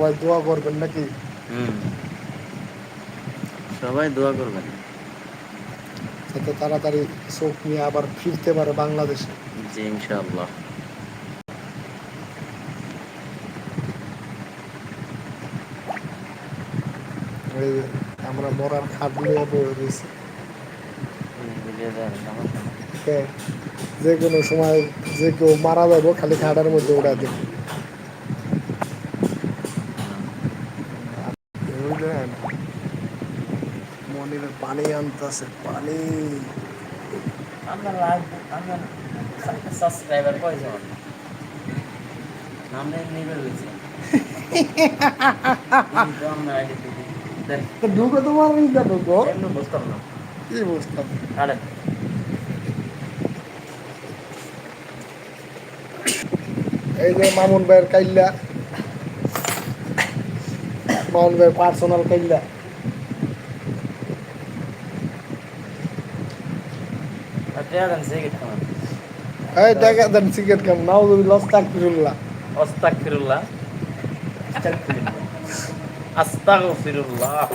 সবাই দোয়া করবেন নাকি? সবাই দোয়া করবেন। যাতে তাড়াতাড়ি চোখ নিয়ে আবার ফিরতে পারে বাংলাদেশে। জি ইনশাআল্লাহ। আমরা মরার খাট নিয়ে বয়ে রয়েছি। হ্যাঁ, যে কোনো সময় যে কেউ মারা যাব খালি খাটার মধ্যে উড়া দেবে। মনিরের পানি আনতেছে পানি। সাবস্ক্রাইবার কয়জন? নিবে হয়েছে। ঢুকে তোমার ইটা ঢুকো। বুঝতাম না। কি বুঝতাম? আরে। এই যে মামুন ভাইয়ের কাইল্লা। ভাইয়ের পার্সোনাল খান এই দেখা দেন সিগারেট খাম নাও যদি লস তাকফিরুল্লাহ। আস্তাগফিরুল্লাহ আস্তাগফিরুল্লাহ আস্তাগফিরুল্লাহ।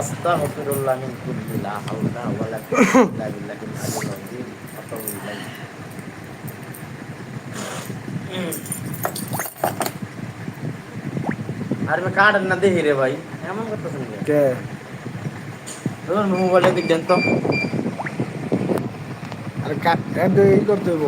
আস্তাগফিরুল্লাহ মিন কুল্লি লা হাওলা ওয়ালা কুওয়াতা ইল্লা বিল্লাহিল আলিয়্যিল আযীম আরে আমি কার্ড না দেখি রে ভাই। এমন করতেছেন কে? তোর মোবাইলে দেখেন তো। আর কার্ড এই করতে হইব